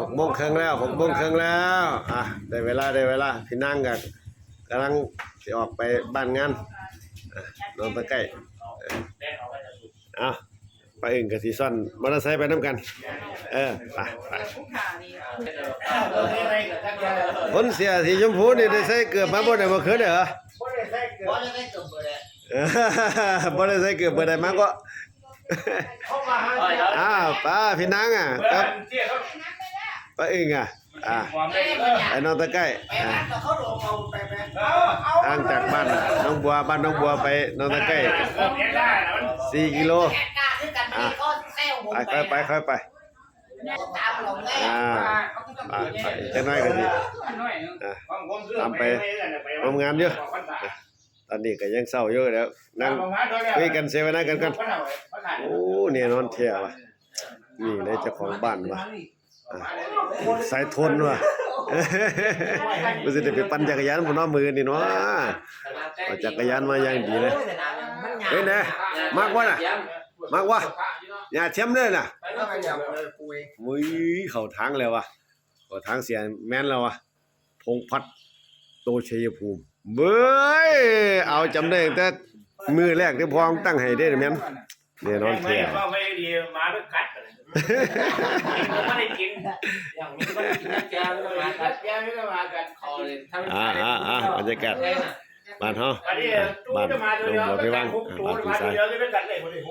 หกโมงครึ่งแล้วหกโมงครึ่งแล้วอะได้เวลาได้เวลาพี่นั่งกันกำลังสิออกไปบ้านงานอะนอนตะใกล้แม่เอาไว้จะสุดเอ้าไปอื่นกับสีซ่อนมอเตอร์ไซค์ไปน้ำกัน เออไปไปผู้ขานี่เออไม่กับทักยาคนเสียสีชมพูนี่ได้ใส่เกือบมาบ่ได้บ่คืนเด้อบ่ได้ใส่เกลือบ่ได้ใส่เกลือเลยเออบ่ได้ใส่เกือบบ่ได้มาก็เข้ามาหาอ้าวป้าพี่นางอะเอคอรับเจี๊ยบ ป้าอึ่งอะอ่าความได้เออไอ้น้องตะใกล้ไปอ่าร้านเขาลงเอาไปไปเอาเอาห่างจากบ้านน้องบัวบ้านน้องบัวไปน้องตะใกล้เออเลี้ยงได้นะมันสี่กิโลแค่กล้าขึ้นกันนี่ก็แซวผมไปค่อยไปค่อยไปตามลงแม่อ่าไปไปจะน้อยกันสิทำไปทำงานเยอะตอนนี้ก็ยังเศร้าอยู่แล้วนั่งคุยกันเสวนากันกันโอ้เนี่ยนอนเที่ยวว่ะนี่เลยเจ้าของบ้านว่ะอะ สายทนว่ะมันสิได้ไปปั่นจักรยานบนน้อมือนี่เนาะเอาจักรยานมาอย่างดีเลยเฮ้ยแน่มากว่าน่ะมากว่าอย่าเทียมเด้อน่ะแล้วก็อย่าเลยปุยมุ้ยเข้าทางแล้วว่ะเข้าทางเสียแม่นแล้วว่ะพงพัดโตชัยภูมิเบ้ยเอาจำได้ตั้งแต่มือแรกที่พองตั้งให้ได้แม่นแน่นอนไม่เที่ยก็ไม่ดีมาด้วยกัด ไม่ได้กินอย่างนี้ก็กินยาไม่ต้องมากัดยาไม่ได้มากัดคอเลยถ้าไม่อ่าอ่าอ่าบรรยากาศบ้านเฮาอันนี้ตู้จะมาตัวเดียวตู้จะมาตัวเดียวก็เป็นกัดเลยคนนี้